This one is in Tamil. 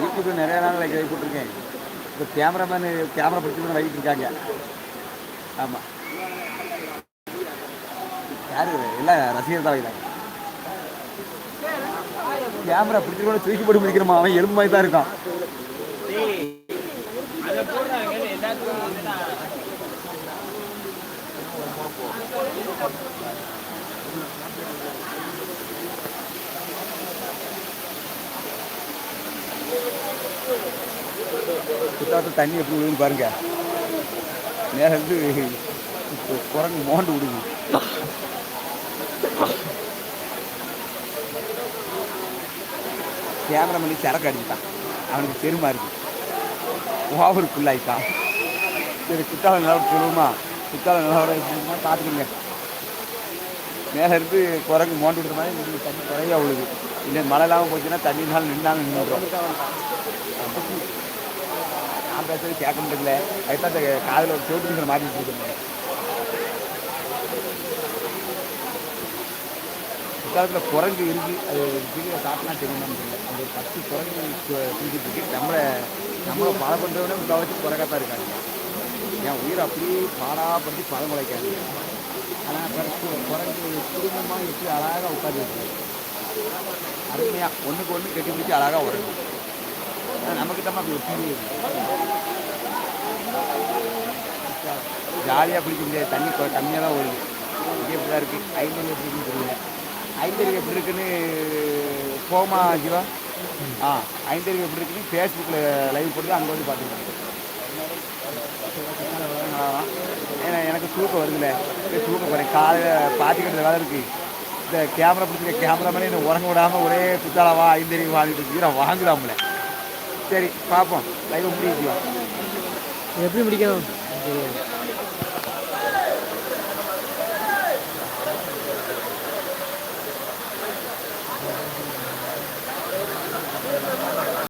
யூடியூப்ல நிறைய நாள் லைக் போட்டிருக்கேன். இப்போ கேமராமேன் கேமரா பிடிச்சி வைக்கிட்டு இருக்காங்க. ஆமாம் யாரு எல்லாம் ரசிகர் தான் வைக்கிறாங்க கேமரா பிடிச்சி தூக்கி போட்டு பிடிக்கிறமா அவன் எலும்பு மாதிரி தான் இருக்கான். குத்தாத்த தண்ணி எப்படி விழுதுன்னு பாருங்க. நேரம் வந்து இப்போ குரங்கு மோண்டு விடுங்க கேமரா பண்ணி சரக்கு அடிச்சுட்டான் அவனுக்கு பெருமா இருக்கு ஓவர் ஃபுல்லாயிட்டான் சரி குத்தால நிலவரம் சொல்லுவோமா குத்தால நிலவரம் பார்த்துக்கோங்க மேலே இருந்து குரங்கு மோண்டு விடுற மாதிரி இங்க தண்ணி குறையா விழுது இல்லை மழை இல்லாமல் போச்சுன்னா தண்ணி நாள் நின்றாலும் நின்றுடும் நான் பேசுறது கேட்க முடியல அதுதான் காதில் ஒரு சோட்டுங்கிற மாதிரி இருக்கேன் குற்றாலத்தில் குரங்கு இருக்கு அது சீக்கிரம் சாப்பிட்டா தெரியுமான்னு தெரியல. அந்த பத்து குரங்கு செஞ்சுட்டு இருக்கு நம்மளை நம்மளை பாலை பண்ணுறவனே முக்கால்வாசி குரங்காத்தான் இருக்காங்க. என் உயிர் அப்படியே பாடாப்படுத்தி பழம் முளைக்காது ஆனால் பிறகு குரங்கு குடும்பமாக எப்படி அழகாக உட்காந்து அருமையாக ஒன்றுக்கு ஒன்று கட்டி பிடிச்சி அழகாக உடணும் ஆனால் நமக்கு தான் அப்படி ஒரு ஃபீல் ஜாலியாக பிடிக்க முடியாது. தண்ணி கம்மியாக தான் வருது இங்கே இப்படி தான் இருக்குது ஐந்தறிவு எப்படி இருக்குன்னு தெரியல ஐந்தறிவு எப்படி இருக்குன்னு போமா ஜீவா ஆ ஐந்தறிவு எப்படி இருக்குன்னு ஃபேஸ்புக்கில் லைவ் போட்டு அங்கே வந்து பார்த்துக்கலாம். ஏன்னா எனக்கு தூக்கம் வருதுல்ல. தூக்கம் போகிறேன் காலையில் பார்த்துக்கிட்டு வேலை இருக்குது இந்த கேமரா பிடிச்சிருக்க கேமராமேனே என்ன உறங்க விடாமல் ஒரே புத்தாளவா ஐந்தறிவு வாங்கிட்டு இருக்கு நான் சரி பார்ப்போம். லைவ் முடிக்கலாம் எப்படி முடிக்கணும்? Thank you.